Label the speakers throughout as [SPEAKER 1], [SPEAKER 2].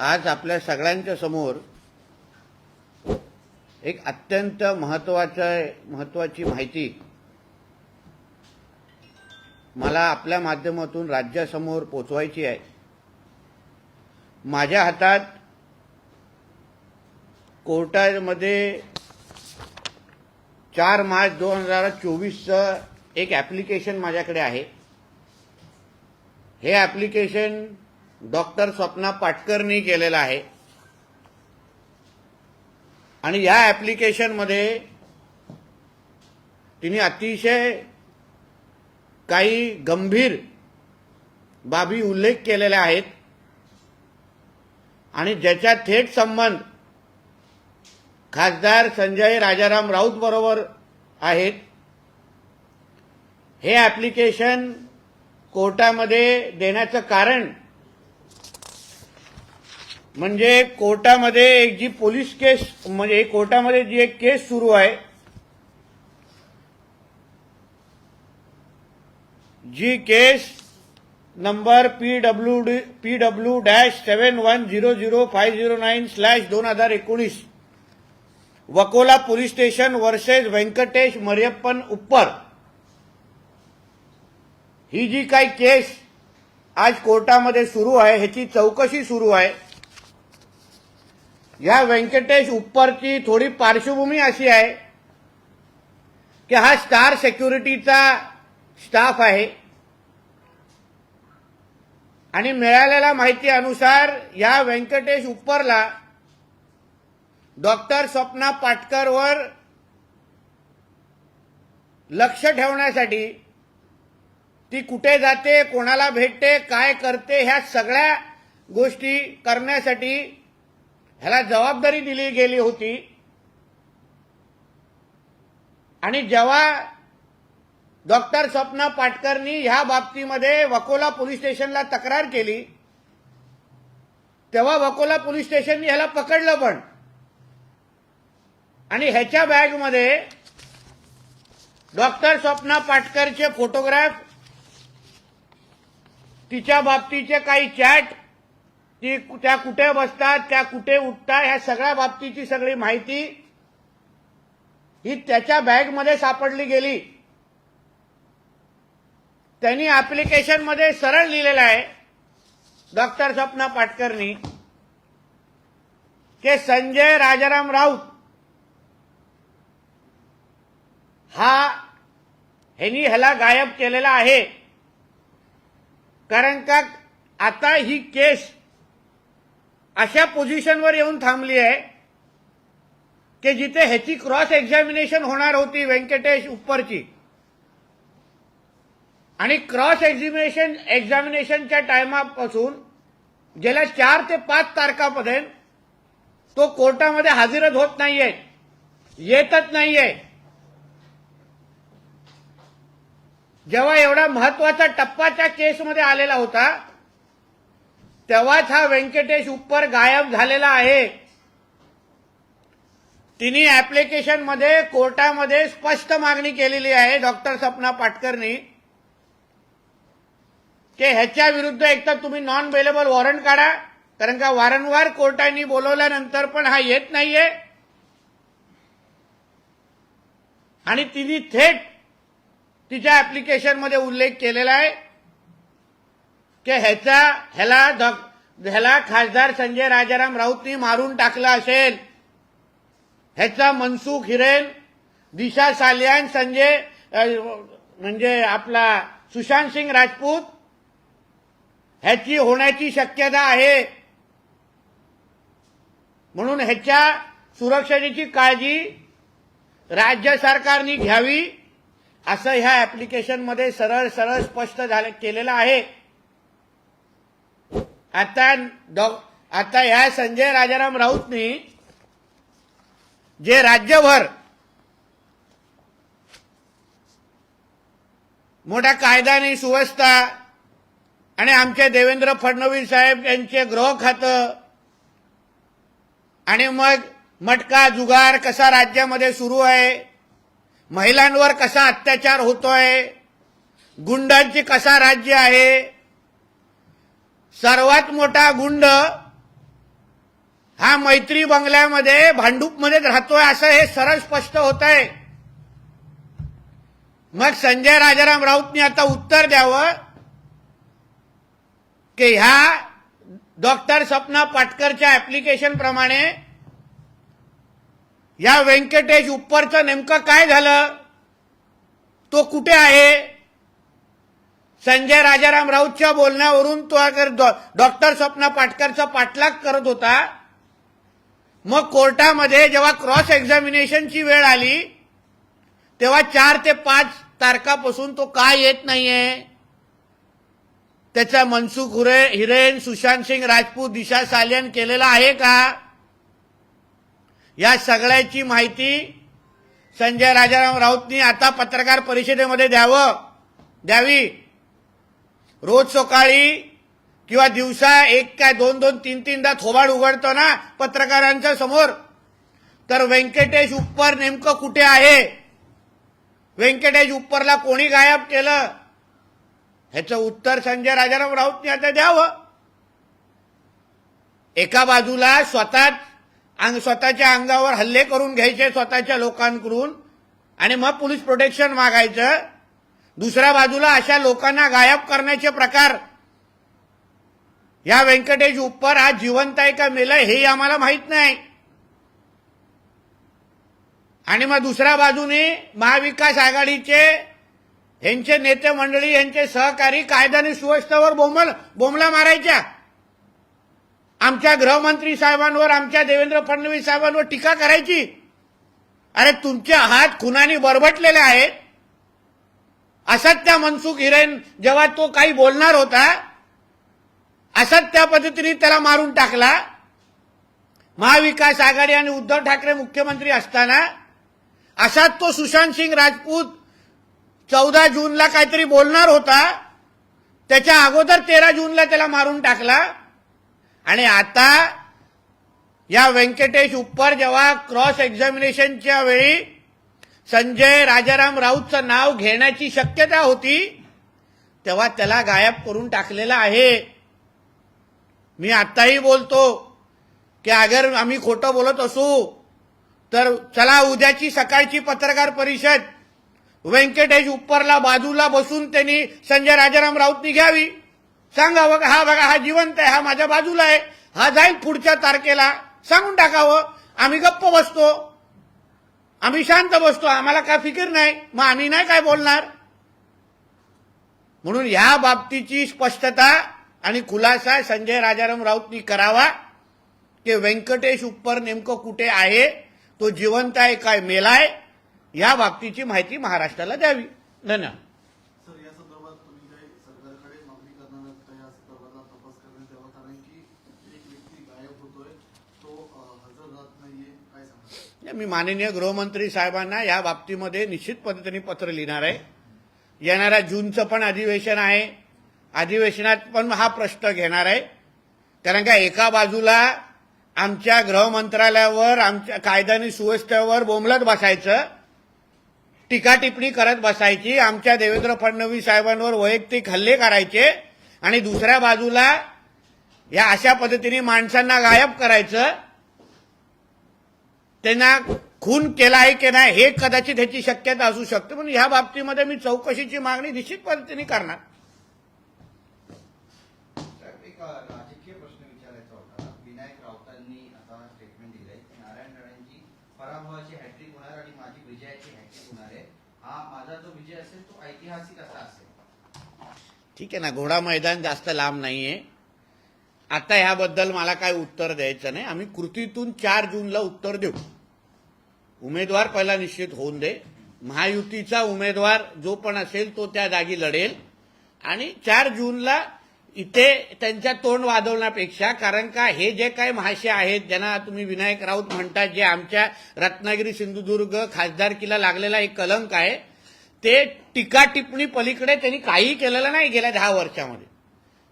[SPEAKER 1] आज आपल्या सगळ्यांच्या समोर एक अत्यंत महत्वाचं महत्वाची माहिती. मला आपल्या माध्यमातून राज्यासमोर पोचवायची आहे. माझ्या हातात कोर्टामध्ये चार मार्च दोन हजार चोवीसचं एक ॲप्लिकेशन माझ्याकडे आहे. हे ॲप्लिकेशन डॉक्टर स्वप्ना पाटकरनी केलेलं आहे. आणि या ॲप्लिकेशनमध्ये तिने अतिशय काही गंभीर बाबी उल्लेख केलेल्या आहेत. आणि ज्याचा थेट संबंध खासदार संजय राजाराम राऊत बरोबर आहेत. हे ॲप्लिकेशन कोर्टामध्ये देण्याचं कारण म्हणजे कोर्टामध्ये एक जी पोलीस केस म्हणजे कोर्टामध्ये जी एक केस सुरू आहे जी case number P W D P W dash seven one zero zero five zero nine slash दोन हजार एकोणीस Vakola police station versus Venkatesh Mariyappan Uppar. ही जी काही केस आज कोर्टामध्ये सुरू आहे ह्याची चौकशी सुरू आहे. या व्यंकटेश उप्परची थोडी पार्श्वभूमी अशी आहे की हा स्टार सेक्युरिटीचा स्टाफ आहे. आणि मिळालेल्या माहिती अनुसार या व्यंकटेश उप्परला डॉक्टर स्वप्ना पाटकरवर लक्ष ठेवण्यासाठी ती कुठे जाते कोणाला भेटते काय करते ह्या सगळ्या गोष्टी करण्यासाठी ह्याला जबाबदारी दिली गेली होती. आणि जेव्हा डॉक्टर स्वप्ना पाटकरनी ह्या बाबतीमध्ये वकोला पोलीस स्टेशनला तक्रार केली तेव्हा वकोला पोलीस स्टेशननी ह्याला पकडलं पण. आणि ह्याच्या बॅगमध्ये डॉक्टर स्वप्ना पाटकरचे फोटोग्राफ तिच्या बाबतीचे काही चॅट ती त्या कुठे बसतात त्या कुठे उठतात ह्या सगळ्या बाबतीची सगळी माहिती ही त्याच्या बॅगमध्ये सापडली गेली. त्यांनी ऍप्लिकेशनमध्ये सरळ लिहिलेलं आहे डॉक्टर स्वप्ना पाटकरनी के संजय राजाराम राऊत हा ह्यांनी ह्याला गायब केलेला आहे. कारण का आता ही केस अशा पोझिशनवर येऊन थांबली आहे की जिथे ह्याची क्रॉस एक्झामिनेशन होणार होती व्यंकटेश उप्परची आणि क्रॉस एक्झामिनेशन एक्झामिनेशनच्या टायमापासून गेल्या चार ते पाच तारखापर्यंत तो कोर्टामध्ये हजरच होत नाहीये येतच नाहीये. जेव्हा एवढा महत्त्वाचा टप्पा त्या केसमध्ये आलेला होता तेव्हाच हा व्यंकटेश उप्पर गायब झालेला आहे. तिने ऍप्लिकेशनमध्ये कोर्टामध्ये स्पष्ट मागणी केलेली आहे डॉक्टर सपना पाटकरनी की ह्याच्या विरुद्ध एकतर तुम्ही नॉन बेलेबल वॉरंट काढा कारण का वारंवार कोर्टाने बोलवल्यानंतर पण हा येत नाहीये. आणि तिने थेट तिच्या ऍप्लिकेशनमध्ये उल्लेख केलेला आहे. की ह्याचा ह्याला ह्याला खासदार संजय राजाराम राऊतनी मारून टाकलं असेल. ह्याचा मनसुख हिरेन दिशा सालियान संजय म्हणजे आपला सुशांत सिंग राजपूत ह्याची होण्याची शक्यता आहे. म्हणून ह्याच्या सुरक्षेची काळजी राज्य सरकारने घ्यावी असं ह्या ऍप्लिकेशनमध्ये सरळ सरळ स्पष्ट झालं केलेलं आहे. आता डॉ आता ह्या संजय राजाराम राऊतनी जे राज्यभर मोठ्या कायदा आणि सुव्यवस्था आणि आमचे देवेंद्र फडणवीस साहेब यांचे गृह खातं आणि मग मटका जुगार कसा राज्यामध्ये सुरू आहे महिलांवर कसा अत्याचार होतोय गुंडांची कसा राज्य आहे सर्वात मोठा गुंड हा मैत्री बंगल्यामध्ये भांडूपमध्येच राहतोय असं हे सरळ स्पष्ट होत आहे मग संजय राजाराम राऊतनी आता उत्तर द्यावं की ह्या डॉक्टर सपना पाटकरच्या ऍप्लिकेशन प्रमाणे या व्यंकटेश उपरचं नेमकं काय झालं? तो कुठे आहे? संजय राजाराम राऊतच्या बोलण्यावरून तो अगर डॉक्टर स्वप्ना पाटकरचा पाठलाग करत होता मग कोर्टामध्ये जेव्हा क्रॉस एक्झामिनेशनची वेळ आली तेव्हा चार ते पाच तारखापासून तो का येत नाहीये? त्याचा मनसुख हुरे हिरेन सुशांत सिंग राजपूत दिशा सालियन केलेला आहे का? या सगळ्याची माहिती संजय राजाराम राऊतनी आता पत्रकार परिषदेमध्ये द्यावं द्यावी. रोज सकाळी किंवा दिवसा एक काय दोन दोन तीन तीनदा थोबाड उघडतो ना पत्रकारांच्या समोर. तर व्यंकटेश उप्पर नेमकं कुठे आहे? व्यंकटेश उप्परला कोणी गायब केलं? ह्याचं उत्तर संजय राजाराम राऊतने आता द्यावं. एका बाजूला स्वतः अंग स्वतःच्या अंगावर हल्ले करून घ्यायचे स्वतःच्या लोकांकडून आणि मग पोलीस प्रोटेक्शन मागायचं. दुसऱ्या बाजूला अशा लोकांना गायब करण्याचे प्रकार. या व्यंकटेश उप्पर हा जिवंत आहे का मेलाय हेही आम्हाला माहीत नाही. आणि मग दुसऱ्या बाजूने महाविकास आघाडीचे यांचे नेते मंडळी यांचे सहकारी कायद्याने सुव्यवस्थेवर बोमल बोमला मारायच्या. आमच्या गृहमंत्री साहेबांवर आमच्या देवेंद्र फडणवीस साहेबांवर टीका करायची. अरे तुमचे हात खुनाने बरबटलेले आहेत. असत त्या मनसुख हिरेन जेव्हा तो काही बोलणार होता असत त्या पद्धतीने त्याला मारून टाकला. महाविकास आघाडी आणि उद्धव ठाकरे मुख्यमंत्री असताना असाच तो सुशांत सिंग राजपूत चौदा जूनला काहीतरी बोलणार होता त्याच्या अगोदर तेरा जूनला त्याला मारून टाकला. आणि आता या व्यंकटेश उप्पर जेव्हा क्रॉस एक्झामिनेशनच्या वेळी संजय राजाराम राऊतचं नाव घेण्याची शक्यता होती तेव्हा त्याला गायब करून टाकलेला आहे. मी आत्ताही बोलतो की अगर आम्ही खोटं बोलत असू तर चला उद्याची सकाळची पत्रकार परिषद. व्यंकटेश उप्परला बाजूला बसून त्यांनी संजय राजाराम राऊतनी घ्यावी. सांगा बघा हा बघा हा जिवंत आहे हा माझ्या बाजूला आहे. हा जाईल पुढच्या तारखेला. सांगून टाकावं. आम्ही गप्प बसतो. आम्ही शांत बसतो आम्हाला काय फिकीर नाही. मग आम्ही नाही काय बोलणार? म्हणून ह्या बाबतीची स्पष्टता आणि खुलासा संजय राजाराम राऊतनी करावा की व्यंकटेश उप्पर नेमकं कुठे आहे तो जिवंत आहे काय मेलाय या बाबतीची माहिती महाराष्ट्राला द्यावी. धन्यवाद
[SPEAKER 2] सर या संदर्भात तुम्ही काही सरकारकडे मागणी करणार आहात का या संदर्भातला तपास करण्यात यावा कारण की एक व्यक्ती गायब होतोय तो अं, हजर राहत नाहीये काय सांगा
[SPEAKER 1] मी माननीय गृहमंत्री साहेबांना या बाबतीमध्ये निश्चित पद्धतीने पत्र लिहिणार आहे. येणाऱ्या जूनचं पण अधिवेशन आहे. अधिवेशनात पण हा प्रश्न घेणार आहे. कारण का एका बाजूला आमच्या गृहमंत्रालयावर आमच्या कायदा आणि सुव्यवस्थेवर बोंबलत बसायचं टीका टिप्पणी करत बसायची आमच्या देवेंद्र फडणवीस साहेबांवर वैयक्तिक हल्ले करायचे आणि दुसऱ्या बाजूला या अशा पद्धतीने माणसांना गायब करायचं त्यांना खून केला आहे की नाही हे कदाचित ह्याची शक्यता असू शकते. म्हणून ह्या बाबतीमध्ये मी चौकशीची मागणी निश्चित पद्धतीने करणार.
[SPEAKER 3] हा
[SPEAKER 1] ठीक आहे ना घोडा मैदान जास्त लांब नाहीये. आता ह्याबद्दल मला काय उत्तर द्यायचं नाही. आम्ही कृतीतून चार जूनला उत्तर देऊ. उमेदवार पहिला निश्चित होऊन दे. महायुतीचा उमेदवार जो पण असेल तो त्या जागी लढेल. आणि चार जूनला इथे त्यांच्या तोंड वादवण्यापेक्षा कारण का हे जे काही महाशय आहेत ज्यांना तुम्ही विनायक राऊत म्हणतात जे आमच्या रत्नागिरी सिंधुदुर्ग खासदारकीला लागलेला एक कलंक आहे ते टीका टिप्पणी पलीकडे त्यांनी काही केलेलं नाही गेल्या दहा वर्षामध्ये.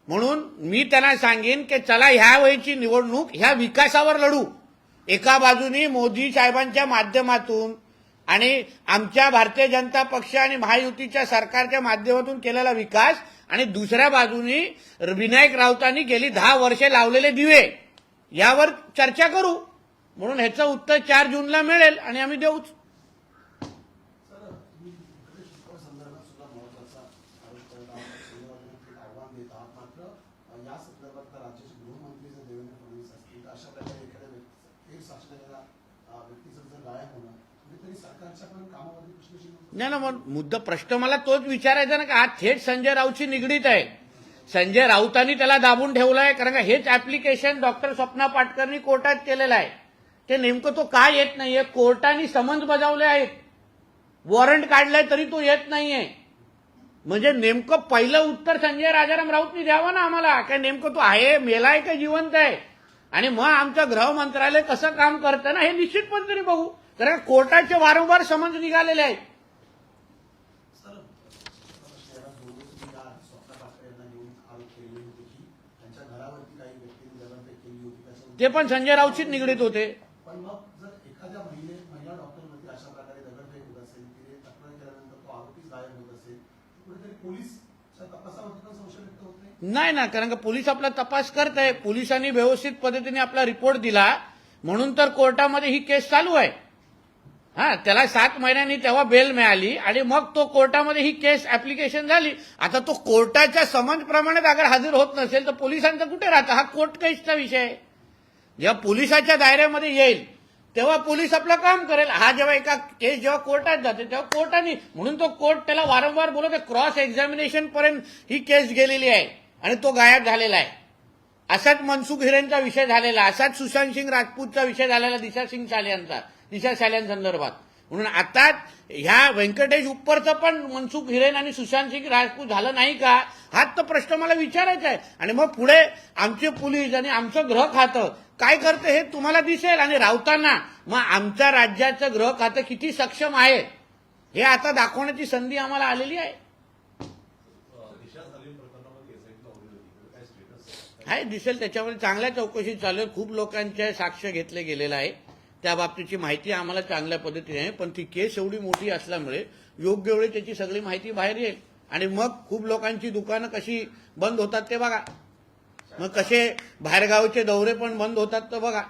[SPEAKER 1] म्हणून मी त्यांना सांगेन की चला ह्या वेळची निवडणूक ह्या विकासावर लढू. एका बाजूनी मोदी साहेबांच्या माध्यमातून आणि आमच्या भारतीय जनता पक्ष आणि महायुतीच्या सरकारच्या माध्यमातून केलेला विकास आणि दुसऱ्या बाजूनी विनायक राऊतांनी गेली दहा वर्षे लावलेले दिवे. यावर चर्चा करू. म्हणून ह्याचं उत्तर चार जूनला मिळेल आणि आम्ही देऊच
[SPEAKER 2] सर तुम्ही इकडे शिकवण संदर्भात सुद्धा महत्त्वाचा आरोप करत आहात शिवसेनेला थेट आव्हान देत आहात मात्र या संदर्भात तर राज्याचे गृहमंत्री जर देवेंद्र फडणवीस असतील तर अशा प्रकारे एखाद्या व्यक्ती एक शासनाच्या व्यक्तीचं जर गायब होणं
[SPEAKER 1] नाही ना मग मुद्दा प्रश्न मला तोच विचारायचा ना का हा थेट संजय राऊतशी निगडीत आहे. संजय राऊतांनी त्याला दाबून ठेवलंय कारण का हेच ऍप्लिकेशन डॉक्टर स्वप्ना पाटकरनी कोर्टात केलेलं आहे. ते नेमकं तो का येत नाहीये? कोर्टाने समन्स बजावले आहेत. वॉरंट काढलंय तरी तो येत नाहीये. म्हणजे नेमकं पहिलं उत्तर संजय राजाराम राऊतनी द्यावं ना आम्हाला? काय नेमकं तो आहे मेलाय का जिवंत आहे? आणि मग आमचं गृह मंत्रालय कसं काम करतं ना हे निश्चित पद्धतीने बघू. कारण कोर्टाचे वारंवार समन्स निघालेले आहेत. ते पण संजय राऊतशीच निगडीत होते
[SPEAKER 2] पण मग जर एखाद्या महिले महिला डॉक्टरवरती अशा प्रकारे दगडफेक होत असेल तिने तक्रार केल्यानंतर तो आरोपीच गायब होत असेल नाही?
[SPEAKER 1] ना कारण का पोलीस आपला तपास करत आहे पोलिसांनी व्यवस्थित पद्धतीने आपला रिपोर्ट दिला. म्हणून तर कोर्टामध्ये ही केस चालू आहे. हा त्याला सात महिन्यांनी तेव्हा बेल मिळाली आणि मग तो कोर्टामध्ये ही केस ऍप्लिकेशन झाली. आता तो कोर्टाच्या समन्स प्रमाणे अगर हजर होत नसेल तर पोलिसांचा कुठे राहतं? हा कोर्ट केसचा विषय आहे. जेव्हा पोलिसाच्या दायऱ्यामध्ये येईल तेव्हा पोलीस आपलं काम करेल. हा जेव्हा एका केस जेव्हा कोर्टात जाते तेव्हा कोर्टाने म्हणून तो कोर्ट त्याला वारंवार बोलत क्रॉस एक्झामिनेशन पर्यंत ही केस गेलेली आहे आणि तो गायब झालेला आहे. असाच मनसुख हिरेनचा विषय झालेला असाच सुशांत सिंग राजपूतचा विषय झालेला दिशा सिंग साल्यांचा दिशा साल्यांसंदर्भात म्हणून आता ह्या व्यंकटेश उपरचं पण मनसुख हिरेन आणि सुशांत सिंग राजपूत झालं नाही का? हाच तर प्रश्न मला विचारायचा आहे. आणि मग पुढे आमचे पोलीस आणि आमचं गृह खातं काय करतं हे तुम्हाला दिसेल आणि रावताना. मग आमच्या राज्याचं गृह खातं किती सक्षम आहे? हे आता दाखवण्याची संधी आम्हाला आलेली आहे. आहे दिसेल त्याच्यामध्ये. चांगल्या चौकशी चालू आहे. खूप लोकांच्या साक्ष घेतले गेलेलं आहे. त्या बाबतीची माहिती आम्हाला चांगल्या पद्धतीने आहे. पण ती केस एवढी मोठी असल्यामुळे योग्य वेळी त्याची सगळी माहिती बाहेर येईल. आणि मग खूप लोकांची दुकानं कशी बंद होतात ते बघा. मग कसे बाहेरगावचे दौरे पण बंद होतात तर बघा.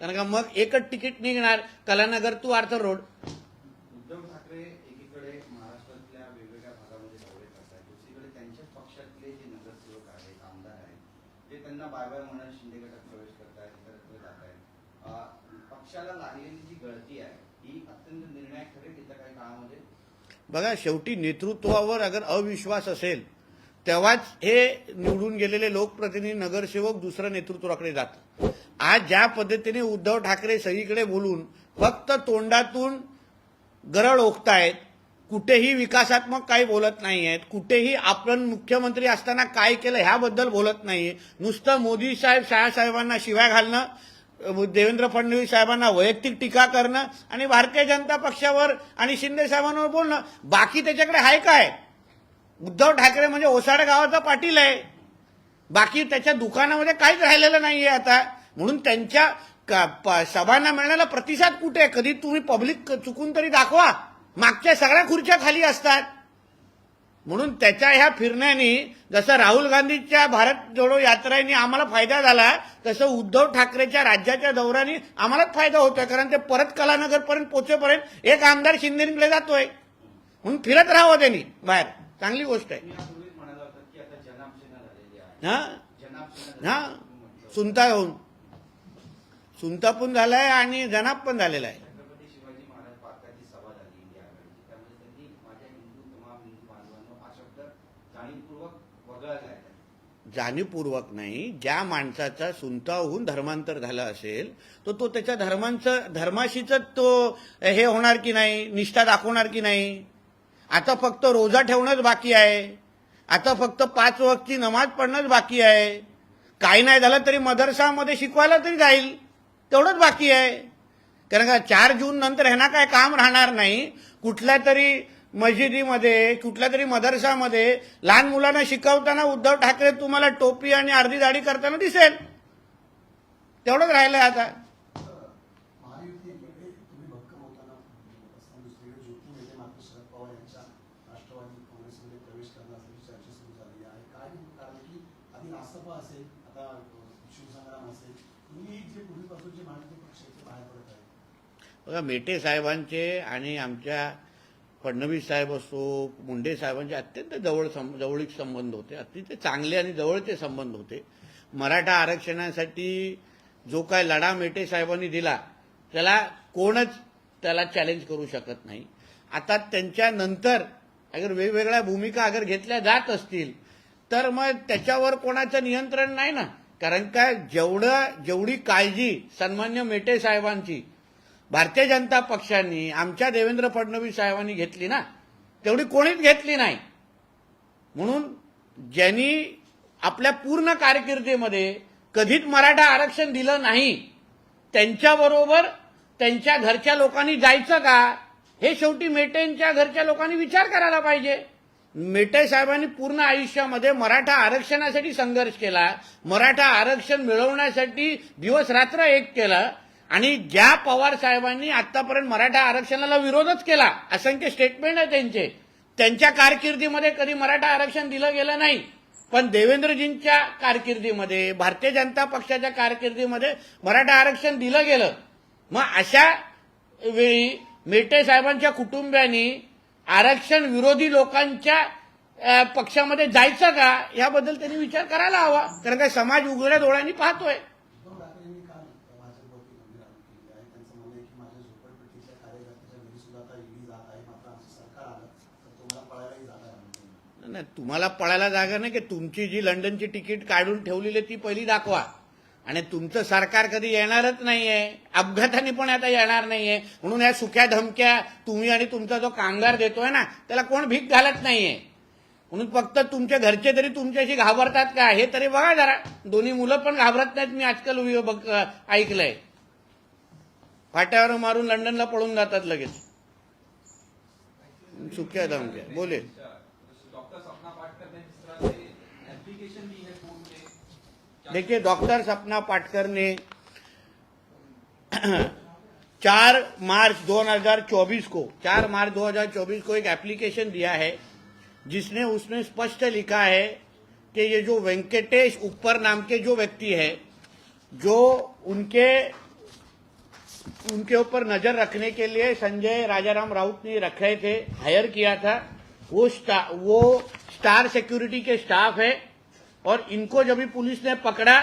[SPEAKER 1] कारण का मग एकच तिकीट निघणार Kalanagar to Arthur road.
[SPEAKER 3] Uddhav Thackeray एकीकडे महाराष्ट्रातल्या वेगवेगळ्या भागामध्ये दौरे करतात दुसरीकडे त्यांच्याच पक्षातले जे नगरसेवक आहेत आमदार आहेत ते त्यांना बाय बाय म्हणत शिंदे गटात प्रवेश करतायत इतरत्र जात आहेत पक्षाला लागलेली जी गळती आहे ही अत्यंत निर्णायक ठरेल येत्या काही काळामध्ये?
[SPEAKER 1] बघा शेवटी नेतृत्वावर अगर अविश्वास असेल तेव्हाच हे निवडून गेलेले लोकप्रतिनिधी नगरसेवक दुसऱ्या नेतृत्वाकडे जातात आज ज्या पद्धतीने उद्धव ठाकरे सगळीकडे बोलून फक्त तोंडातून गरळ ओकतायत कुठेही विकासात्मक काही बोलत नाही आहेत कुठेही आपण मुख्यमंत्री असताना काय केलं ह्याबद्दल बोलत नाही नुसतं मोदी साहेब शाहसाहेबांना शिवाय घालणं देवेंद्र फडणवीस साहेबांना वैयक्तिक टीका करणं आणि भारतीय जनता पक्षावर आणि शिंदे साहेबांवर बोलणं. बाकी त्याच्याकडे आहे काय? उद्धव ठाकरे म्हणजे ओसाड गावाचा पाटील आहे. बाकी त्याच्या दुकानामध्ये काहीच राहिलेलं नाहीये आता. म्हणून त्यांच्या प- सभांना मिळणारा प्रतिसाद कुठे आहे? कधी तुम्ही पब्लिक चुकून तरी दाखवा. मागच्या सगळ्या खुर्च्या खाली असतात. म्हणून त्याच्या ह्या फिरण्यानी जसं राहुल गांधीच्या भारत जोडो यात्रेने आम्हाला फायदा झाला तसं उद्धव ठाकरेच्या राज्याच्या दौऱ्याने आम्हालाच फायदा होतोय कारण ते परत कलानगरपर्यंत पोचेपर्यंत एक आमदार शिंदेकडे जातोय. म्हणून फिरत राहावं त्यांनी बाहेर. चांगली गोष्ट आहे. हा? हा. सुनता होऊन सुनता पण झालाय आणि जनाब पण झालेला आहे.
[SPEAKER 3] जाणीवपूर्वक
[SPEAKER 1] नाही ज्या माणसाचा सुनता होऊन धर्मांतर झालं असेल तर तो त्याच्या धर्मांचं धर्माशीच तो हे होणार की नाही निष्ठा दाखवणार की नाही? आता फक्त रोजा ठेवणंच बाकी आहे. आता फक्त पाच वक्तची नमाज पडणंच बाकी आहे. काही नाही झालं तरी मदरसामध्ये शिकवायला तरी जाईल. तेवढंच बाकी आहे. कारण का चार जून नंतर ह्यांना काय काम राहणार नाही. कुठल्या तरी मस्जिदीमध्ये कुठल्या तरी मदरसामध्ये लहान मुलांना शिकवताना उद्धव ठाकरे तुम्हाला टोपी आणि अर्धी दाढी करताना दिसेल. तेवढंच राहिलं आता
[SPEAKER 2] महायुती एकीकडे तुम्ही भक्कम होताना असताना दुसरीकडे ज्योती नेते मात्र शरद पवार यांच्या राष्ट्रवादी काँग्रेसमध्ये प्रवेश करणार असल्याची चर्चा सुरू झाली आहे काय नेमकं कारण की आधी रासपा असेल आता अ, शिवसंग्राम असेल
[SPEAKER 1] बघा मेटे साहेबांचे आणि आमच्या फडणवीस साहेब असो मुंडे साहेबांचे अत्यंत जवळ सं- जवळीक संबंध होते. अतिशय चांगले आणि जवळचे संबंध होते. मराठा आरक्षणासाठी जो काय लढा मेटे साहेबांनी दिला त्याला कोणच त्याला चॅलेंज करू शकत नाही. आता त्यांच्या नंतर अगर वेगवेगळ्या भूमिका अगर घेतल्या जात असतील तर मग त्याच्यावर कोणाचं नियंत्रण नाही ना? कारण काय जेवढं जेवढी काळजी सन्मान्य मेटे साहेबांची भारतीय जनता पक्षांनी आमच्या देवेंद्र फडणवीस साहेबांनी घेतली ना तेवढी कोणीच घेतली नाही. म्हणून ज्यांनी आपल्या पूर्ण कारकिर्दीमध्ये कधीच मराठा आरक्षण दिलं नाही त्यांच्याबरोबर त्यांच्या घरच्या लोकांनी जायचं का हे शेवटी मेटेंच्या घरच्या लोकांनी विचार करायला पाहिजे. मेटे साहेबांनी पूर्ण आयुष्यामध्ये मराठा आरक्षणासाठी संघर्ष केला मराठा आरक्षण मिळवण्यासाठी दिवस रात्र एक केलं आणि ज्या पवार साहेबांनी आतापर्यंत मराठा आरक्षणाला विरोधच केला असंख्य स्टेटमेंट आहे त्यांचे. त्यांच्या कारकिर्दीमध्ये कधी मराठा आरक्षण दिलं गेलं नाही. पण देवेंद्रजींच्या कारकिर्दीमध्ये भारतीय जनता पक्षाच्या कारकिर्दीमध्ये मराठा आरक्षण दिलं गेलं. मग अशा वेळी मेटे साहेबांच्या कुटुंबियांनी आरक्षण विरोधी लोकांच्या पक्षामध्ये जायचं का याबद्दल त्यांनी विचार करायला हवा कारण काय समाज उघड्या डोळ्यांनी पाहतोय
[SPEAKER 2] आहे नाही.
[SPEAKER 1] नाही तुम्हाला पळायला जागा नाही की तुमची जी लंडनची तिकीट काढून ठेवलेली आहे ती पहिली दाखवा आणि तुमचं सरकार कधी येणारच नाहीये. अपघाताने पण आता येणार नाहीये. म्हणून या सुक्या धमक्या तुम्ही आणि तुमचा जो कामगार देतोय ना त्याला कोण भीक घालत नाहीये. म्हणून फक्त तुमच्या घरचे तरी तुमच्याशी घाबरतात का? हे तरी बघा जरा. दोन्ही मुलं पण घाबरत नाहीत मी आजकाल बघ- ऐकलंय. फाट्यावर मारून लंडनला पळून जातात लगेच. सुक्या धमक्या. बोले. देखिए डॉक्टर सपना पाटकर ने चार मार्च 2024 को चार मार्च 2024 को एक एप्लीकेशन दिया है जिसने उसने स्पष्ट लिखा है कि ये जो वेंकटेश ऊपर नाम के जो व्यक्ति है जो उनके उनके ऊपर नज़र रखने के लिए संजय राजाराम राउत ने रखे थे हायर किया था वो स्टा, वो स्टार सिक्योरिटी के स्टाफ है। और इनको जब पुलिस ने पकड़ा,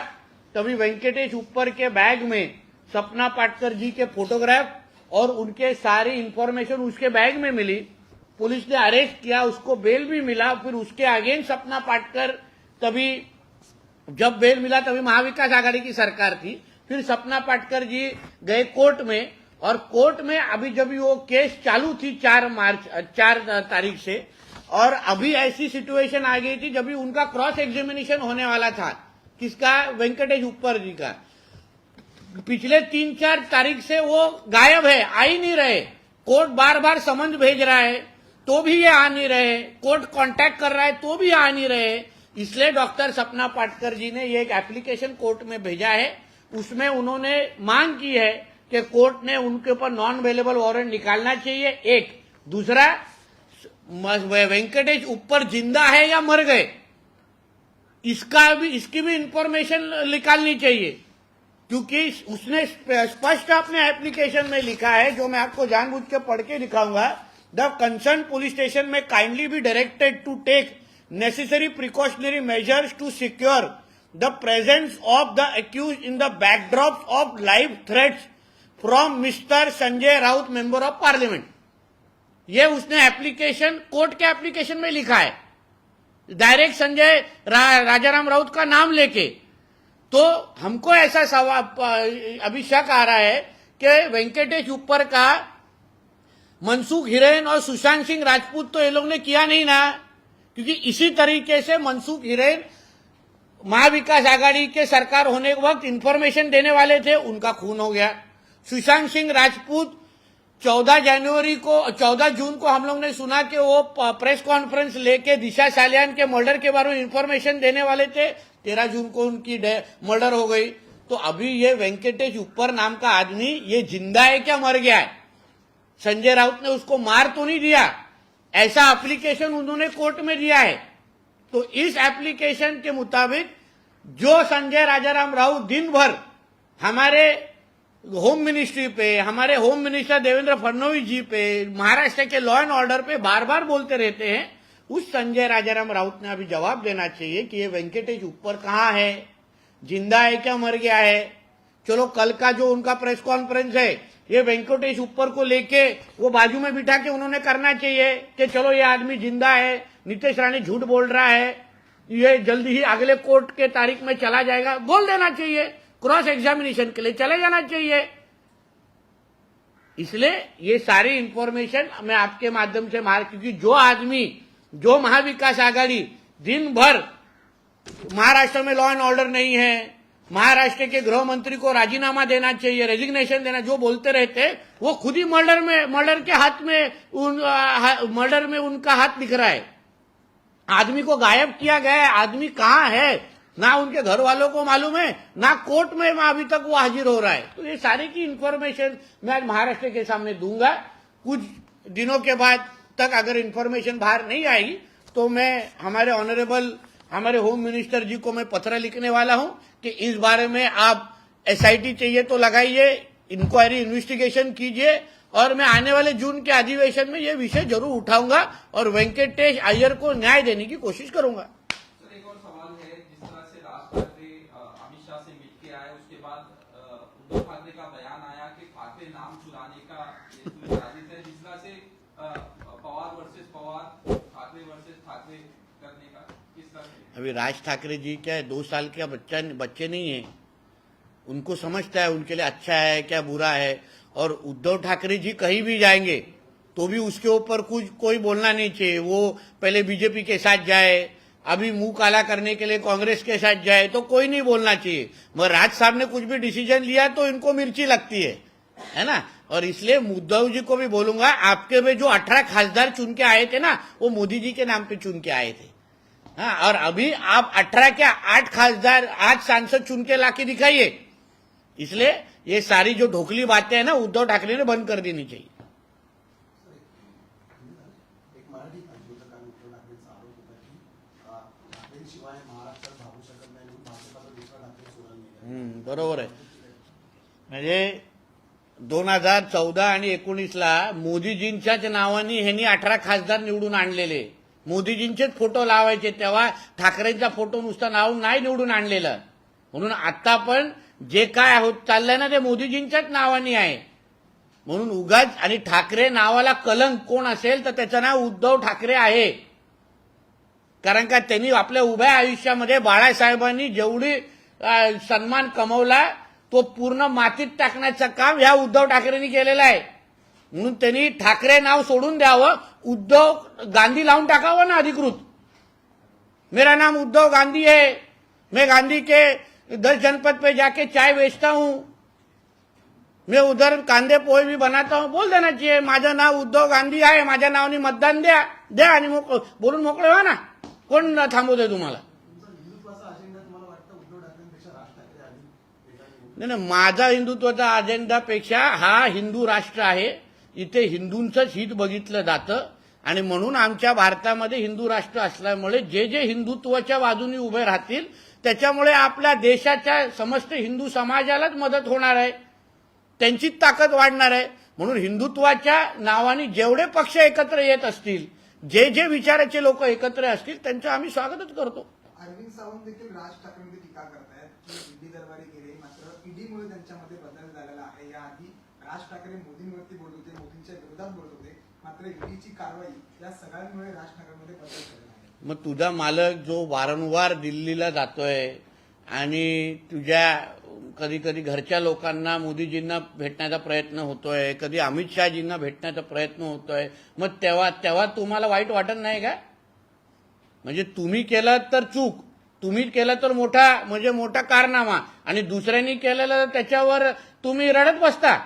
[SPEAKER 1] तभी वेंकटेश ऊपर के बैग में सपना पाटकर जी के फोटोग्राफ और उनके सारी इंफॉर्मेशन उसके बैग में मिली। पुलिस ने अरेस्ट किया, उसको बेल भी मिला, फिर उसके अगेंस्ट सपना पाटकर तभी, जब बेल मिला तभी महाविकास आघाड़ी की सरकार थी। फिर सपना पाटकर जी गए कोर्ट में और कोर्ट में अभी जब वो केस चालू थी चार मार्च, चार तारीख से और अभी ऐसी सिचुएशन आ गई थी जब भी उनका क्रॉस एग्जामिनेशन होने वाला था। किसका? वेंकटेश ऊपर जी का। पिछले तीन चार तारीख से वो गायब है, आ ही नहीं रहे। कोर्ट बार बार समन भेज रहा है तो भी ये आ नहीं रहे। कोर्ट कांटेक्ट कर रहा है तो भी आ नहीं रहे। इसलिए डॉक्टर सपना पाटकर जी ने ये एक एप्लीकेशन कोर्ट में भेजा है। उसमें उन्होंने मांग की है कि कोर्ट ने उनके ऊपर नॉन अवेलेबल वारंट निकालना चाहिए, एक। दूसरा वेंकटेश ऊपर ज़िंदा है या मर गए? इसका भी इसकी भी इंफॉर्मेशन निकालनी चाहिए। क्योंकि उसने स्पष्ट अपने एप्लीकेशन में लिखा है, जो मैं आपको जानबूझ के पढ़ के दिखाऊँगा। द कंसर्न पुलिस स्टेशन में kindly be directed to take necessary precautionary measures to secure the presence of the accused in the backdrop of live threats from mister Sanjay Raut member of parliament ये उसने application court के application में लिखा है। Direct Sanjay रा, राजाराम राउत का नाम लेके। तो हमको ऐसा सवाल अभी शक आ रहा है कि वेंकटेश ऊपर का मनसुख हिरेन और सुशांत सिंह राजपूत तो ये लोग ने किया नहीं ना। क्योंकि इसी तरीके से मनसुख हिरेन महाविकास आघाड़ी के सरकार होने के वक्त इंफॉर्मेशन देने वाले थे उनका खून हो गया। सुशांत सिंह राजपूत चौदह जनवरी को, चौदह जून को हम लोग ने सुना कि वो प्रेस कॉन्फ्रेंस लेके दिशा सालियान के मर्डर के बारे में इंफॉर्मेशन देने वाले थे। तेरह जून को उनकी मर्डर हो गई। तो अभी ये वेंकटेश ऊपर नाम का आदमी, ये ज़िंदा है क्या मर गया है? संजय राउत ने उसको मार तो नहीं दिया। ऐसा एप्लीकेशन उन्होंने कोर्ट में दिया है। तो इस एप्लीकेशन के मुताबिक जो संजय राजाराम राउत दिन भर हमारे होम मिनिस्ट्री पे, हमारे होम मिनिस्टर देवेंद्र फडणवीस जी पे, महाराष्ट्र के लॉ एंड ऑर्डर पे बार बार बोलते रहते हैं, उस संजय राजाराम राउत ने अभी जवाब देना चाहिए कि ये वेंकटेश ऊपर कहाँ है? ज़िंदा है क्या मर गया है? चलो, कल का जो उनका प्रेस कॉन्फ्रेंस है, ये वेंकटेश ऊपर को लेके, वो बाजू में बिठा के उन्होंने करना चाहिए कि चलो, ये आदमी ज़िंदा है, नीतीश राणे झूठ बोल रहा है, ये जल्दी ही अगले कोर्ट के तारीख में चला जाएगा, बोल देना चाहिए। क्रॉस एग्जामिनेशन के लिए चले जाना चाहिए। इसलिए ये सारी इंफॉर्मेशन मैं आपके माध्यम से मार, क्योंकि जो आदमी, जो महाविकास आघाड़ी दिन भर महाराष्ट्र में लॉ एंड ऑर्डर नहीं है, महाराष्ट्र के गृह मंत्री को राजीनामा देना चाहिए रेजिग्नेशन देना, जो बोलते रहते, वो खुद ही मर्डर में मर्डर के हाथ में उन मर्डर में उनका हाथ दिख रहा है। आदमी को गायब किया गया है, आदमी कहाँ है? ना उनके घर वालों को मालूम है, ना कोर्ट में अभी तक वो हाजिर हो रहा है। तो ये सारी की इंफॉर्मेशन मैं आज महाराष्ट्र के सामने दूँगा। कुछ दिनों के बाद तक अगर इंफॉर्मेशन बाहर नहीं आई तो मैं हमारे ऑनरेबल हमारे होम मिनिस्टर जी को मैं पत्र लिखने वाला हूँ कि इस बारे में आप एसआईटी चाहिए तो लगाइए इंक्वायरी इन्वेस्टिगेशन कीजिए, और मैं आने वाले जून के अधिवेशन में ये विषय ज़रूर उठाऊँगा और वेंकटेश अय्यर को न्याय देने की कोशिश करूँगा
[SPEAKER 4] सर एक और सवाल है जिस तरह से राज ठाकरे अ, अमित शाह से मिल के आए उसके बाद अ, उद्धव ठाकरे का बयान आया कि ठाकरे नाम चुराने का ये कोई साजिश है जिस तरह से अ, पवार वर्सेस पवार ठाकरे वर्सेस ठाकरे करने का किस तरह से
[SPEAKER 1] अभी राज ठाकरे जी क्या है, दो साल के बच्चा बच्चे नहीं है। उनको समझता है, उनके लिए अच्छा है, क्या बुरा है। और उद्धव ठाकरे जी कहीं भी जाएँगे तो भी उसके ऊपर कुछ, कोई बोलना नहीं चाहिए। वो पहले बीजेपी के साथ जाए, अभी मुँह काला करने के लिए कांग्रेस के साथ जाए तो कोई नहीं बोलना चाहिए। मगर राज साहब ने कुछ भी डिसीज़न लिया तो इनको मिर्ची लगती है है ना? और इसलिए उद्धव जी को भी बोलूँगा, आपके में जो अठारह खासदार चुन के आए थे ना, वो मोदी जी के नाम पे चुन के आए थे। हाँ और अभी आप अठारह के आठ खासदार आठ सांसद चुन के लाके दिखाइए। इसलिए ये सारी जो ढोकली बातें हैं ना उद्धव ठाकरे ने बंद कर देनी चाहिए। बरोबर आहे. म्हणजे दोन हजार चौदा आणि एकोणीसला मोदीजींच्याच नावाने ह्यांनी अठरा खासदार निवडून आणलेले. मोदीजींचेच फोटो लावायचे तेव्हा ठाकरेंचा फोटो नुसता नाव नाही निवडून आणलेलं. म्हणून आता पण जे काय होत चाललंय ना ते मोदीजींच्याच नावाने आहे. म्हणून उगाच आणि ठाकरे नावाला कलंक कोण असेल तर त्याचं नाव उद्धव ठाकरे आहे. कारण का त्यांनी आपल्या उभ्या आयुष्यामध्ये बाळासाहेबांनी जेवढी सन्मान कमवला तो पूर्ण मातीत टाकण्याचं काम ह्या उद्धव ठाकरेंनी केलेलं आहे. म्हणून त्यांनी ठाकरे नाव सोडून द्यावं. उद्धव गांधी लावून टाकावं ना अधिकृत. मेरा नाम उद्धव गांधी है. मैं गांधी के दस जनपद पे जाके चाय बेचता हूं. मैं उधर कांदे पोहे भी बनाता हूं. बोल देना चाहिए माझं नाव उद्धव गांधी आहे माझ्या नावाने मतदान द्या. द्या आणि मोक बोलून मोकळे व्हा ना. कोण थांबवतोय तुम्हाला?
[SPEAKER 2] तुम्हाला
[SPEAKER 1] नाही नाही माझा हिंदुत्वाचा अजेंडापेक्षा हा हिंदू राष्ट्र आहे. इथे हिंदूंचंच हित बघितलं जातं. आणि म्हणून आमच्या भारतामध्ये हिंदू राष्ट्र असल्यामुळे जे जे हिंदुत्वाच्या बाजूनी उभे राहतील त्याच्यामुळे आपल्या देशाच्या समस्त हिंदू समाजालाच मदत होणार आहे. त्यांची ताकद वाढणार आहे. म्हणून हिंदुत्वाच्या नावाने जेवढे पक्ष एकत्र येत असतील जे जे विचाराचे लोक एकत्र असतील त्यांचं आम्ही स्वागतच करतो.
[SPEAKER 5] अरविंद सावंत देखील राज ठाकरेंची टीका करतायत की ईडी दरबारी गेले मात्र ईडीमुळे त्यांच्यामध्ये बदल झालेला आहे. याआधी राज ठाकरे मोदींवरती बोलत होते मोदींच्या विरोधात बोलत होते मात्र ईडीची कारवाई या सगळ्यांमुळे राज बदल झालेला आहे.
[SPEAKER 1] मग तुझा मालक जो वारंवार दिल्लीला जातोय आणि तुझ्या कधी कधी घरच्या लोकांना मोदीजींना भेटण्याचा प्रयत्न होतोय कधी अमित शहाजींना भेटण्याचा प्रयत्न होतोय मग तेव्हा तेव्हा तुम्हाला वाईट वाटत नाही का? म्हणजे तुम्ही केलं तर चूक तुम्ही केलं तर मोठा म्हणजे मोठा कारनामा आणि दुसऱ्यांनी केलेलं त्याच्यावर तुम्ही रडत बसता.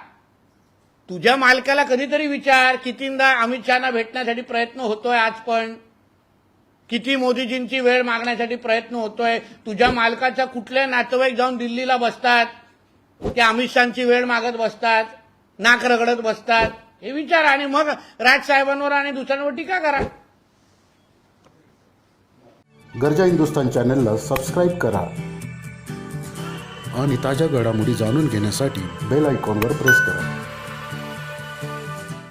[SPEAKER 1] तुझ्या मालकाला कधीतरी विचार कितींदा अमित शहाना भेटण्यासाठी प्रयत्न होतोय आज पण. किती मोदीजींची वेळ मागण्यासाठी प्रयत्न होतोय. तुझ्या मालकाच्या कुठले नातेवाईक जाऊन दिल्लीला बसतात? ते अमित शहाची वेळ मागत बसतात नाक रगडत बसतात. हे विचार आणि मग राजसाहेबांवर आणि दुसऱ्यांवर टीका करा.
[SPEAKER 6] गरजा हिंदुस्तान चॅनलला सबस्क्राईब करा. आणि ताज्या घडामोडी जाणून घेण्यासाठी बेल आयकॉनवर प्रेस करा.